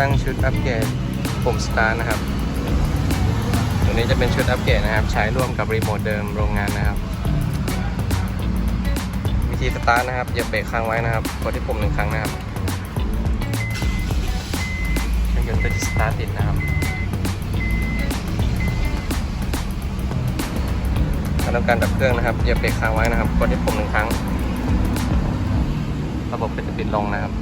ตั้งชุดอัปเกรดปุ่มสตาร์ทนะครับ ตัวนี้จะเป็นชุดอัปเกรดนะครับ ใช้ร่วมกับรีโมทเดิมโรงงานนะครับ วิธีสตาร์ทนะครับอย่าเบรกค้างไว้นะครับกดที่ปุ่มหนึ่งครั้งนะครับเครื่องยนต์ก็จะสตาร์ทติดนะครับถ้าต้องการดับเครื่องนะครับอย่าเบรกค้างไว้นะครับกดที่ปุ่มหนึ่งครั้ง ระบบก็จะปิดลงนะครับ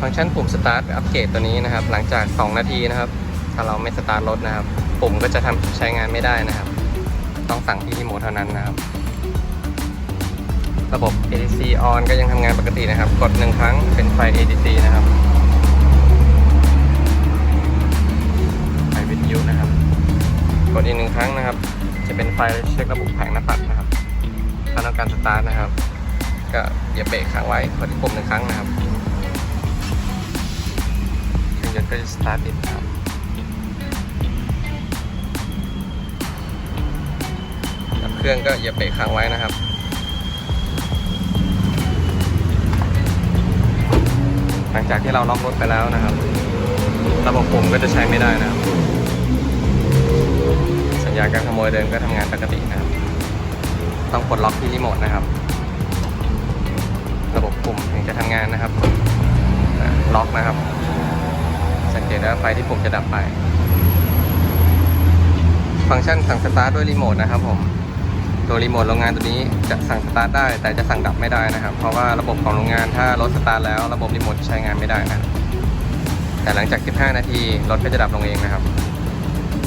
ฟังก์ชันปุ่มสตาร์ทอัปเกรดตัวนี้นะครับ หลังจาก 2 นาทีนะครับ ถ้าเราไม่สตาร์ทรถนะครับ ปุ่มก็จะทำใช้งานไม่ได้นะครับ ต้องสั่งที่รีโมทเท่านั้นนะครับ ระบบ ADC on ก็ยังทำงานปกตินะครับ กดหนึ่งครั้งเป็นไฟ ADC นะครับไฟวิทยุนะครับ กดอีกหนึ่งครั้งนะครับ จะเป็นไฟเช็คระบบแผงหน้าปัดนะครับถ้าต้องการสตาร์ทนะครับ ก็อย่าเบรกค้างไว้กดที่ปุ่มหนึ่งครั้งนะครับ เครื่องยนต์ก็จะสตาร์ทติดครับดับเครื่องก็อย่าเบรกค้างไว้นะครับหลังจากที่เราล็อกรถไปแล้วนะครับ ระบบปุ่มก็จะใช้ไม่ได้นะครับ สัญญาการขโมยเดินก็ทำงานปกตินะครับ ต้องปลดล็อกที่รีโมทนะครับ ระบบปุ่มถึงจะทำงานนะครับ ล็อกนะครับ เกตว่าไฟที่ปุ่มจะดับไป ฟังก์ชันสั่งสตาร์ทด้วยรีโมทนะครับผมตัวรีโมทโรงงานตัวนี้จะสั่งสตาร์ทได้ แต่จะสั่งดับไม่ได้นะครับ เพราะว่าระบบของโรงงานถ้ารถสตาร์ทแล้วระบบรีโมทจะใช้งานไม่ได้นะแต่หลังจาก 15 นาทีรถก็จะดับลงเองนะครับ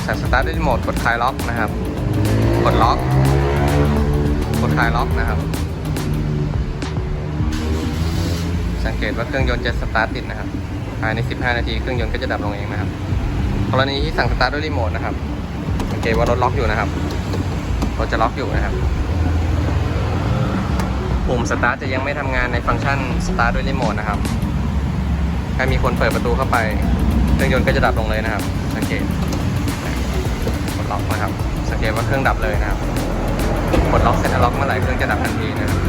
สั่งสตาร์ทด้วยรีโมทกดคลายล็อกนะครับ กดล็อก กดคลายล็อกนะครับ สังเกตว่าเครื่องยนต์จะสตาร์ทติดนะครับ ภายใน 15 นาทีเครื่องยนต์ก็จะดับลงเองนะครับ กรณีที่สั่งสตาร์ทด้วยรีโมทนะครับสังเกตว่ารถล็อกอยู่นะครับรถจะล็อกอยู่นะครับ ปุ่มสตาร์ทจะยังไม่ทำงานในฟังก์ชันสตาร์ทด้วยรีโมทนะครับ ถ้ามีคนเปิดประตูเข้าไป เครื่องยนต์ก็จะดับลงเลยนะครับ สังเกตกดล็อกนะครับ สังเกตว่าเครื่องดับเลยนะครับ กดล็อกเซ็นทรัลล็อกเมื่อไหร่เครื่องจะดับทันทีนะครับ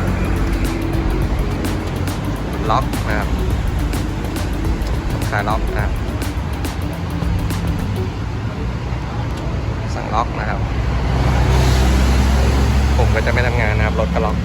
ล็อกนะครับ คาล็อกนะครับ สั่งล็อกนะครับ ผมก็จะไม่ทำงานนะครับ รถก็ล็อก